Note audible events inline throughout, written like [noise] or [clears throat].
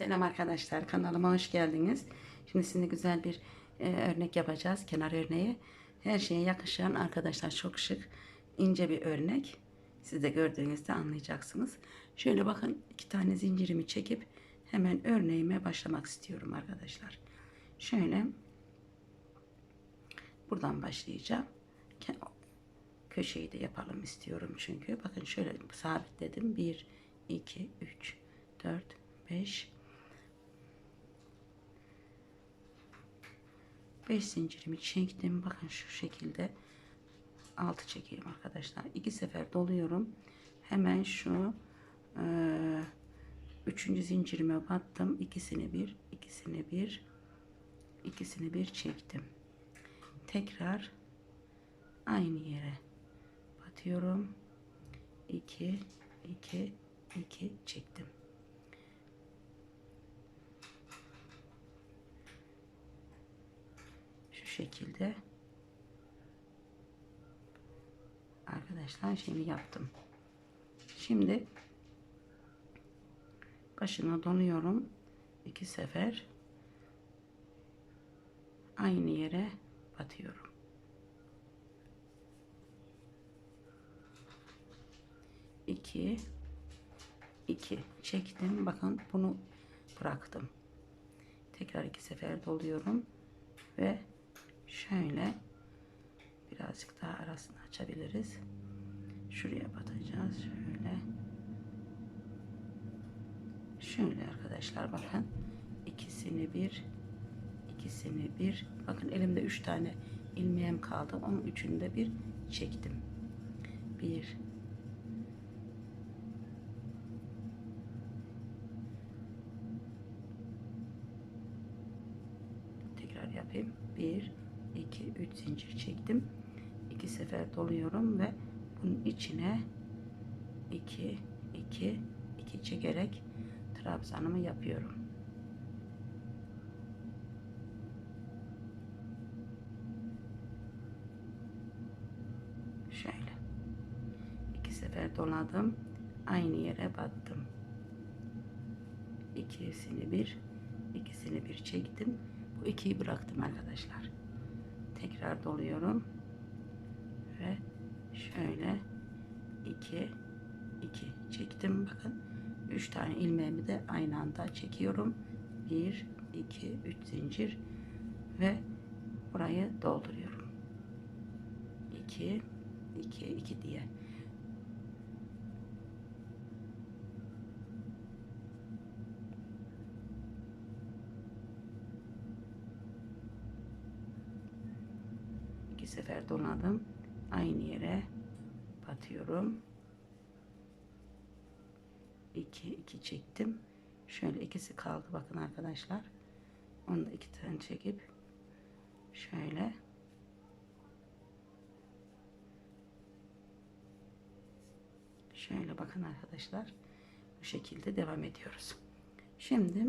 Selam arkadaşlar kanalıma hoş geldiniz. Şimdi sizinle güzel bir e, örnek yapacağız. Kenar örneği. Her şeye yakışan arkadaşlar çok şık ince bir örnek. Siz de gördüğünüzde anlayacaksınız. Şöyle bakın iki tane zincirimi çekip hemen örneğime başlamak istiyorum arkadaşlar. Şöyle buradan başlayacağım. Köşeyi de yapalım istiyorum çünkü. Bakın şöyle sabitledim. 1, 2, 3, 4, 5, 5 zincirimi çektim. Bakın şu şekilde altı çekeyim arkadaşlar. İki sefer doluyorum. Hemen şu e, üçüncü zincirime battım. İkisini bir, ikisini bir, ikisini bir çektim. Tekrar aynı yere batıyorum. 2 2 2 çektim. Şu şekilde arkadaşlar şimdi yaptım. Şimdi başına donuyorum. iki sefer aynı yere batıyorum. iki iki çektim. Bakın bunu bıraktım. Tekrar iki sefer doluyorum ve şöyle birazcık daha arasını açabiliriz. Şuraya batacağız. Şöyle. Şöyle arkadaşlar bakın. ikisini bir ikisini bir. Bakın elimde üç tane ilmeğim kaldı. Onun üçünü de bir çektim. Bir tekrar yapayım. 1 2 3 zincir çektim. 2 sefer doluyorum ve bunun içine 2 2 2 çekerek trabzanımı yapıyorum. Şöyle. iki sefer doladım. Aynı yere battım. İkisini bir, ikisini bir çektim. Bu ikiyi bıraktım arkadaşlar. Tekrar doluyorum. Ve şöyle iki, iki çektim. Bakın üç tane ilmeğimi de aynı anda çekiyorum. Bir, iki, üç zincir ve burayı dolduruyorum. İki, iki, iki diye. iki sefer doladım. Aynı yere batıyorum. 2 2 çektim. Şöyle ikisi kaldı bakın arkadaşlar. Onu da iki tane çekip şöyle şöyle bakın arkadaşlar. Bu şekilde devam ediyoruz. Şimdi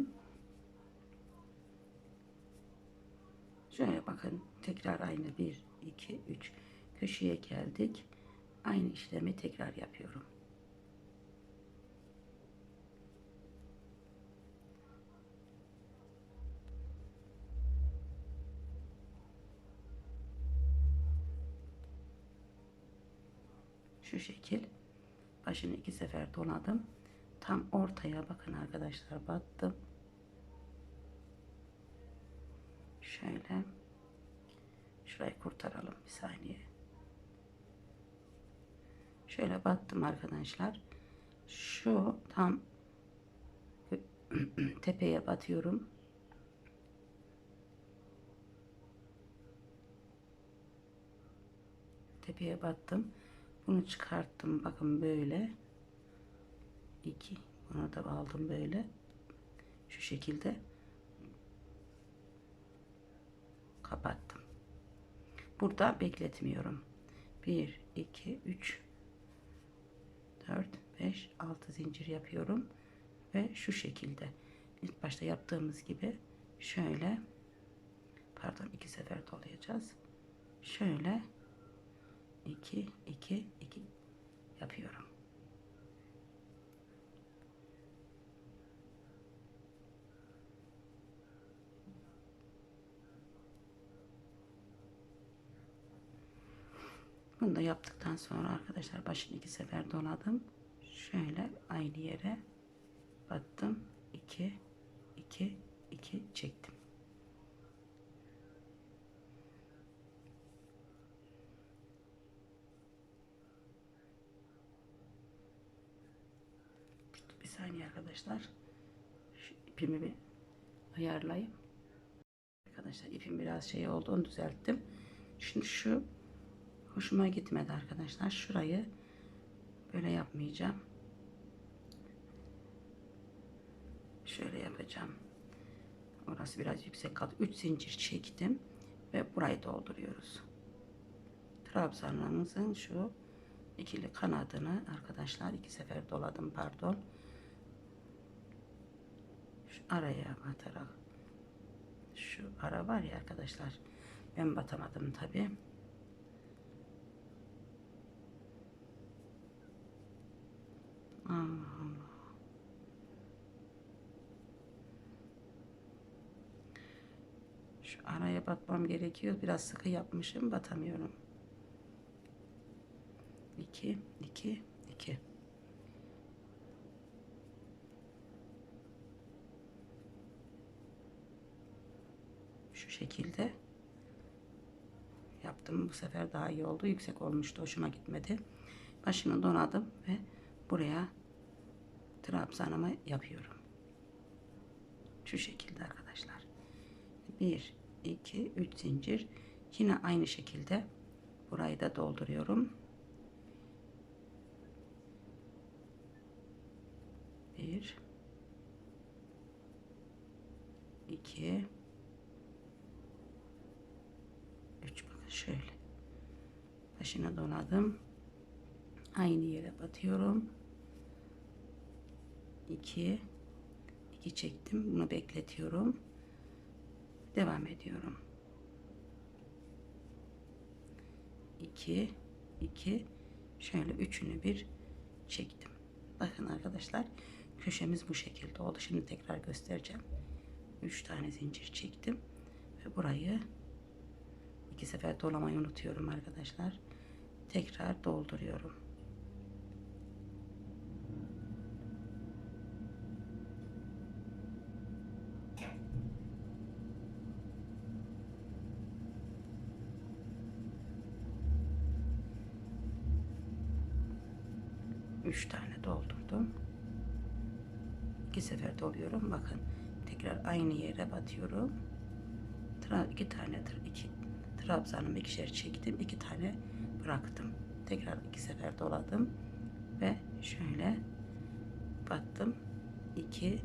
Şöyle bakın tekrar aynı 1 2 3 köşeye geldik. Aynı işlemi tekrar yapıyorum. Şu şekil başını iki sefer doladım. Tam ortaya bakın arkadaşlar battım. Şöyle. Şurayı kurtaralım bir saniye. Şöyle battım arkadaşlar. Şu tam [clears throat] tepeye batıyorum. Tepeye battım. Bunu çıkarttım. Bakın böyle. iki. Bunu da aldım böyle. Şu şekilde Burada bekletmiyorum. 1 2 3 4 5 6 zincir yapıyorum ve şu şekilde ilk başta yaptığımız gibi şöyle pardon iki sefer dolayacağız. Şöyle 2 2 2 yapıyorum. Bunu da yaptıktan sonra arkadaşlar başını iki sefer doladım. Şöyle aynı yere battım. 2 2 2 çektim. Bir saniye arkadaşlar. Şu ipimi bir ayarlayayım. Arkadaşlar ipim biraz şey oldu onu düzelttim. Şimdi şu hoşuma gitmedi arkadaşlar. Şurayı böyle yapmayacağım. Şöyle yapacağım. Orası biraz yüksek kaldı. 3 zincir çektim ve burayı dolduruyoruz. Trabzanlarımızın şu ikili kanadını arkadaşlar iki sefer doladım pardon. Şu araya batarak şu ara var ya arkadaşlar ben batamadım tabi. Şu araya batmam gerekiyor. Biraz sıkı yapmışım. Batamıyorum. 2 2 2 Şu şekilde yaptım. Bu sefer daha iyi oldu. Yüksek olmuştu. Hoşuma gitmedi. Başını donadım ve buraya trabzanımı yapıyorum. Şu şekilde arkadaşlar. 1 2 3 zincir. Yine aynı şekilde burayı da dolduruyorum. 1 2 3 bakın şöyle. Başına doladım aynı yere batıyorum. 2 2 çektim. Bunu bekletiyorum devam ediyorum. 2 2 şöyle üçünü bir çektim. Bakın arkadaşlar köşemiz bu şekilde oldu. Şimdi tekrar göstereceğim. 3 tane zincir çektim ve burayı iki sefer dolamayı unutuyorum arkadaşlar. Tekrar dolduruyorum Üç tane doldurdum. İki sefer doluyorum. Bakın tekrar aynı yere batıyorum. Tra iki tane iki trabzanımı ikişer çektim. iki tane bıraktım. Tekrar iki sefer doladım ve şöyle battım. iki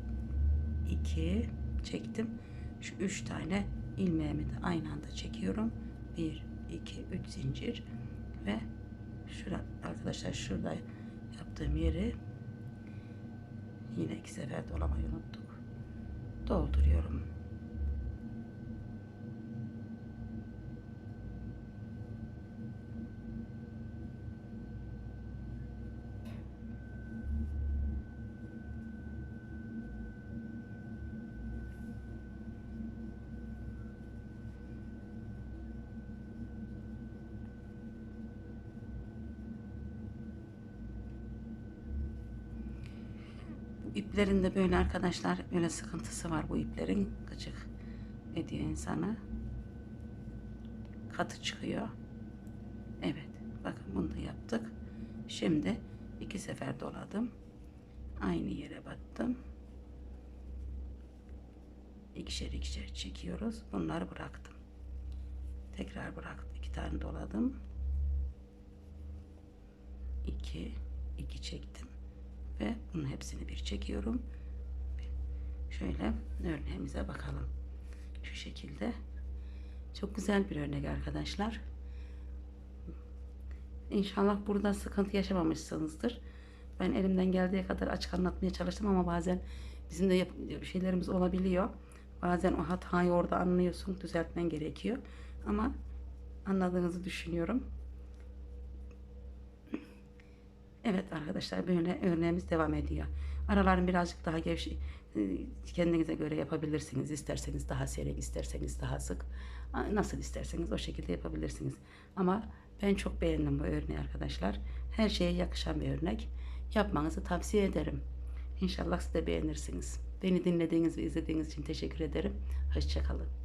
iki çektim. Şu üç tane ilmeğimi de aynı anda çekiyorum. Bir, iki, üç zincir ve şurada arkadaşlar şurada yaptığım yeri Yine iki sefer dolamayı unuttuk. Dolduruyorum. İplerin de böyle arkadaşlar böyle sıkıntısı var bu iplerin gıcık ediyor insanı. Katı çıkıyor. Evet bakın bunu da yaptık. Şimdi iki sefer doladım. Aynı yere battım. İkişer ikişer çekiyoruz. Bunları bıraktım. Tekrar bıraktım. iki tane doladım. İki, iki çektim ve bunun hepsini bir çekiyorum. Şöyle örneğimize bakalım. Şu şekilde. Çok güzel bir örnek arkadaşlar. İnşallah burada sıkıntı yaşamamışsınızdır. Ben elimden geldiği kadar açık anlatmaya çalıştım ama bazen bizim de şeylerimiz olabiliyor. Bazen o hatayı orada anlıyorsun, düzeltmen gerekiyor. Ama anladığınızı düşünüyorum. Evet arkadaşlar böyle örneğimiz devam ediyor. Aralarını birazcık daha gevşe e, kendinize göre yapabilirsiniz. İsterseniz daha seyrek, isterseniz daha sık. Nasıl isterseniz o şekilde yapabilirsiniz. Ama ben çok beğendim bu örneği arkadaşlar. Her şeye yakışan bir örnek. Yapmanızı tavsiye ederim. İnşallah siz de beğenirsiniz. Beni dinlediğiniz ve izlediğiniz için teşekkür ederim. Hoşçakalın.